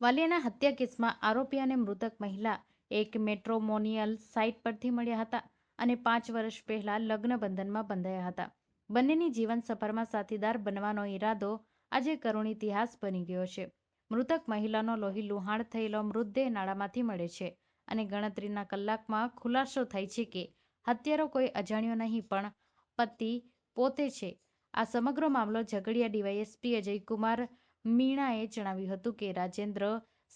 વાલિયાના હત્યા કેસમાં આરોપી અને મૃતક મહિલા એક મેટ્રોમોનિયલ સાઇટ પરથી મળ્યા હતા અને પાંચ વર્ષ પહેલા લગ્ન બંધનમાં બંધાયા હતા. બંનેની જીવન સફરમાં સાથીદાર બનવાનો ઈરાદો આજે કરુણ ઇતિહાસ બની ગયો છે. મૃતક મહિલાનો લોહી લુહાણ થયેલો મૃતદેહ નાળામાંથી મળે છે અને ગણતરીના કલાકમાં ખુલાસો થાય છે કે હત્યારો કોઈ અજાણ્યો નહીં, પણ પતિ પોતે છે. આ સમગ્ર મામલો ઝઘડિયા ડીવાયએસપી અજયકુમાર મીણાએ જણાવ્યું હતું કે રાજેન્દ્ર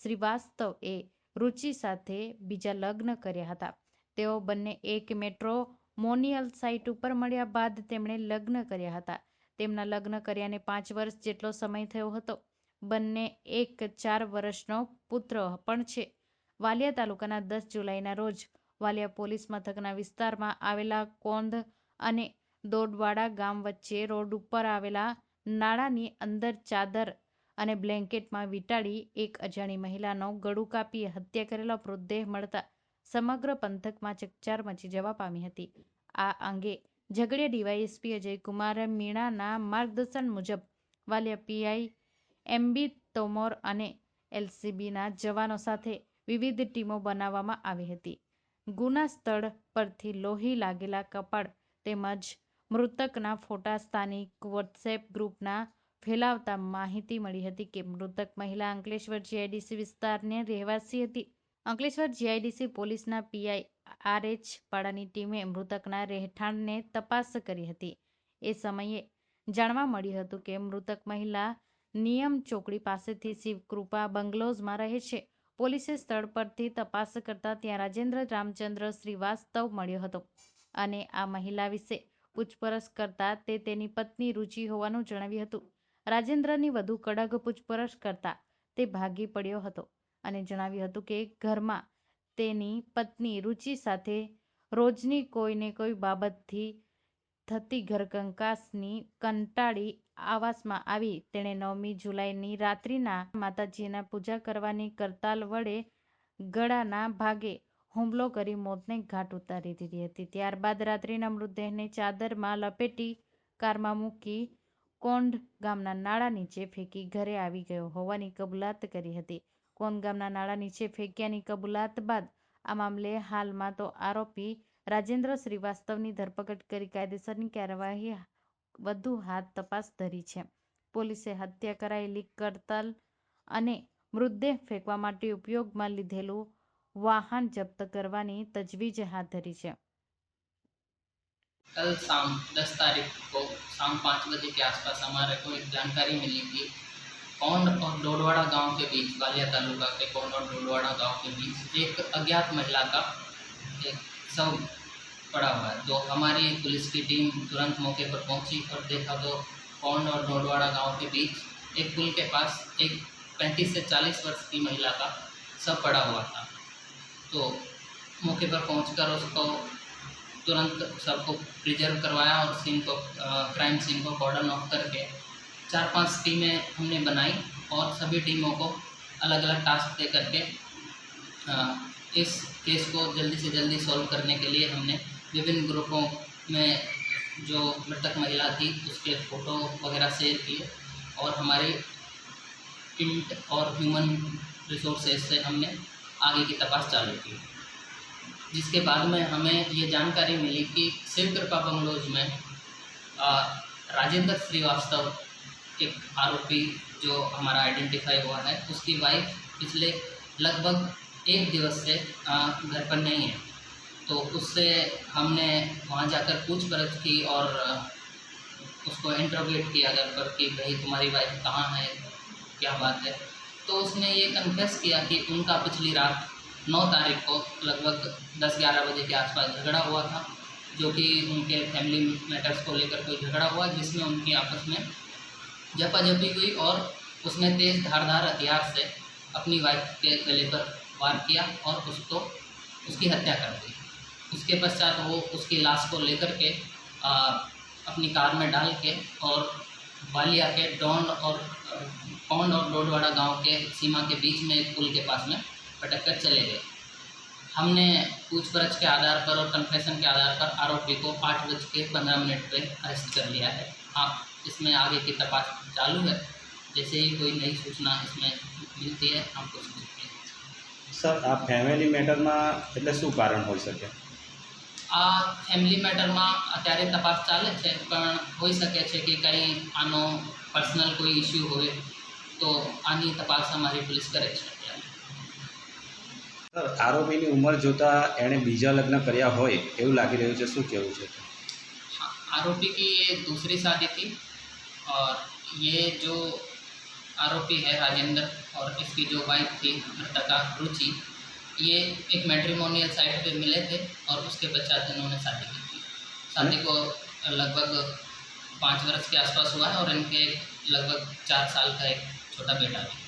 શ્રીવાસ્તવ એ રુચિ સાથે બીજા લગ્ન કર્યા હતા. તેઓ બંને એક મેટ્રો મોનિયલ સાઇટ ઉપર મળ્યા બાદ તેમણે લગ્ન કર્યા હતા. તેમના લગ્ન કર્યાને પાંચ વર્ષ જેટલો સમય થયો હતો. બંને એક ચાર વર્ષનો પુત્ર પણ છે. વાલિયા તાલુકાના દસ જુલાઈના રોજ વાલિયા પોલીસ મથકના વિસ્તારમાં આવેલા કોંધ અને દોડવાડા ગામ વચ્ચે રોડ ઉપર આવેલા નાળાની અંદર ચાદર અને બ્લેન્કેટમાં વીંટાળી એક અજાણી મહિલાનો ગળું કાપી હત્યા કરેલો મૃતદેહ મળતા સમગ્ર પંથકમાં ચકચાર મચી જવા પામી હતી. આ અંગે ઝઘડિયા ડીવાયએસપી અજયકુમાર મીણાના માર્ગદર્શન મુજબ વાલિયા પીઆઈ એમબી તોમર અને એલસીબીના જવાનો સાથે વિવિધ ટીમો બનાવવામાં આવી હતી. ગુના સ્થળ પરથી લોહી લાગેલા કપાળ તેમજ મૃતકના ફોટા સ્થાનિક વોટ્સએપ ગ્રુપના ફેલાવતા માહિતી મળી હતી કે મૃતક મહિલા અંકલેશ્વર જીઆઈડીસી વિસ્તારની રહેવાસી હતી. અંકલેશ્વર જીઆઈડીસી પોલીસના પીઆઈ આરએચ પાડાની ટીમે મૃતકના રહેઠાણને તપાસ કરી હતી. એ સમયે જાણવા મળ્યું હતું કે મૃતક મહિલા નિયમ ચોકડી પાસેથી શિવકૃપા બંગલોઝમાં રહે છે. પોલીસે સ્થળ પરથી તપાસ કરતા ત્યાં રાજેન્દ્ર રામચંદ્ર શ્રીવાસ્તવ મળ્યો હતો અને આ મહિલા વિશે પૂછપરછ કરતા તે તેની પત્ની રુચિ હોવાનું જણાવ્યું હતું. રાજેન્દ્રની વધુ કડક પૂછપરછ કરતા તે ભાગી પડ્યો હતો અને જણાવ્યું હતું કે ઘરમાં તેની પત્ની રુચિ સાથે રોજની કોઈને કોઈ બાબતથી થતી ઘરકંકાસની કંટાળી આવાસમાં આવી. તેણે નવમી જુલાઈની રાત્રિના માતાજીના પૂજા કરવાની કરતાલ વડે ગળાના ભાગે હુમલો કરી મોતને ઘાટ ઉતારી દીધી હતી. ત્યારબાદ રાત્રિના મૃતદેહને ચાદરમાં લપેટી કારમાં મૂકી કોંડ ગામના નાળા નીચે ફેંકી ઘરે આવી ગયો હોવાની કબૂલાત કરી હતી. કોંડ ગામના નાળા નીચે ફેંક્યાની કબૂલાત બાદ આ મામલે હાલમાં તો આરોપી રાજેન્દ્ર શ્રીવાસ્તવની ધરપકડ કરી કાયદેસરની કાર્યવાહી વધુ હાથ તપાસ ધરી છે. પોલીસે હત્યા કરાયેલી કરતલ અને મૃતદેહ ફેંકવા માટે ઉપયોગમાં લીધેલું વાહન જપ્ત કરવાની તજવીજ હાથ ધરી છે. कल शाम 10 तारीख को शाम पाँच बजे के आसपास हमारे को एक जानकारी मिली कि कौंड और डोडवाड़ा गाँव के बीच, बालिया तालुका के कौंड और डोडवाड़ा गाँव के बीच एक अज्ञात महिला का एक शव पड़ा हुआ है तो हमारी पुलिस की टीम तुरंत मौके पर पहुँची और देखा तो कौंड और डोडवाड़ा गाँव के बीच एक पुल के पास एक 35 से 40 वर्ष की महिला का शव पड़ा हुआ था। तो मौके पर पहुंचकर उसको तुरंत सबको प्रिजर्व करवाया और सीन को क्राइम सीन को कॉर्डन ऑफ़ करके चार पाँच टीमें हमने बनाई और सभी टीमों को अलग अलग टास्क दे करके इस केस को जल्दी से जल्दी सॉल्व करने के लिए हमने विभिन्न ग्रुपों में जो मृतक महिला थी, उसके फ़ोटो वगैरह शेयर किए और हमारे इंट और ह्यूमन रिसोर्सेज से हमने आगे की तपास चालू की। जिसके बाद में हमें ये जानकारी मिली कि शिव कृपा बंगलोज में राजेंद्र श्रीवास्तव एक आरोपी जो हमारा आइडेंटिफाई हुआ है, उसकी वाइफ पिछले लगभग एक दिवस से घर पर नहीं है। तो उससे हमने वहाँ जाकर पूछ पूछपरछ की और उसको इंटरोगेट किया घर पर कि भाई तुम्हारी वाइफ कहाँ है, क्या बात है। तो उसने ये कन्फेस किया कि उनका पिछली रात 9 तारीख को लगभग 10-11 बजे के आसपास झगड़ा हुआ था जो कि उनके फैमिली मैटर्स को लेकर कोई झगड़ा हुआ जिसमें उनकी आपस में झपाझपी हुई और उसने तेज़ धारदार हथियार से अपनी वाइफ के गले पर वार किया और उसको उसकी हत्या कर दी। उसके पश्चात वो उसकी लाश को लेकर के आ, अपनी कार में डाल के और बालिया के डोंड और पौंड और डोडवाड़ा गाँव के सीमा के बीच में एक पुल के पास में पटक कर चले गए हमने पूछपरछ के आधार पर और कन्फेशन के आधार पर आरोपी को आठ बज के पंद्रह मिनट पे अरेस्ट कर लिया है हाँ इसमें आगे की तपास चालू है जैसे ही कोई नई सूचना इसमें मिलती है हमको सूचते हैं સર આ ફેમિલી મેટરમાં એટલે શું કારણ હોઈ શકે આ ફેમિલી મેટરમાં અત્યારે તપાસ ચાલે છે પણ હોઈ શકે છે કે કંઈ આનો પર્સનલ કોઈ ઇસ્યુ હોય તો આની તપાસ અમારી પોલીસ કરે છે અત્યારે સર આરોપીની ઉંમર જોતાં એણે બીજા લગ્ન કર્યા હોય એવું લાગી રહ્યું છે શું કહેવું છે हाँ, आरोपी की ये दूसरी शादी थी और ये जो आरोपी है राजेंद्र और इसकी जो वाइफ थी मृतका रुचि ये एक मैट्रिमोनियल साइट पे मिले थे और उसके पश्चात इन्होंने शादी की थी शादी को लगभग पाँच वर्ष के आसपास हुआ है और इनके एक लगभग चार साल का एक छोटा बेटा भी है